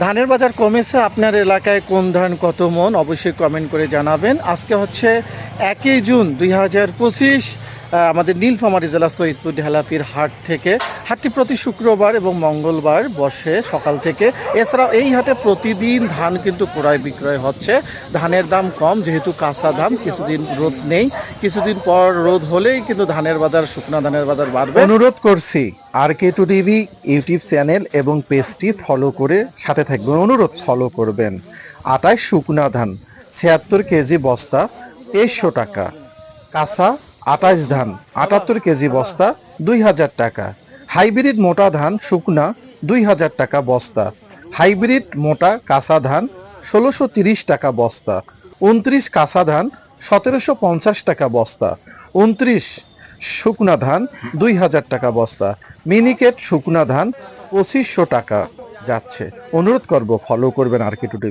ধানের বাজার কমেছে, আপনার এলাকায় কোন ধান কত মন অবশ্যই কমেন্ট করে জানাবেন। আজকে হচ্ছে একই জুন দুই হাজার পঁচিশ আমাদের নীলফামারী জেলা সৈয়দপুর ঢেলাপির হাট থেকে। হাটটি প্রতি শুক্রবার এবং মঙ্গলবার বসে সকাল থেকে। এছাড়াও এই হাটে প্রতিদিন ধান কিন্তু ক্রয় বিক্রয় হচ্ছে। ধানের দাম কম, যেহেতু কাঁচা দাম কিছুদিন রোদ নেই। কিছুদিন পর রোদ হলেই কিন্তু ধানের বাজার, শুকনা ধানের বাজার বাড়বে। অনুরোধ করছি R K two TV, YouTube channel এবং পেজটি ফলো করে সাথে থাকবেন। অনুরোধ, ফলো করবেন। আটাশ শুকনা ধান, ছিয়াত্তর কেজি বস্তা, তেইশশো টাকা। কাঁচা আটাশ ধান, আটাত্তর কেজি বস্তা, দুই হাজার টাকা। হাইব্রিড মোটা ধান, শুকনা, দুই হাজার টাকা বস্তা। হাইব্রিড মোটা কাঁচা ধান, ষোলোশো তিরিশ টাকা বস্তা। উনত্রিশ কাঁচা ধান, সতেরোশো পঞ্চাশ টাকা বস্তা। উনত্রিশ শুকনা ধান, দুই হাজার টাকা বস্তা। মিনিকেট শুকনা ধান, পঁচিশশো টাকা যাচ্ছে। অনুরোধ করব ফলো করবেন আর কি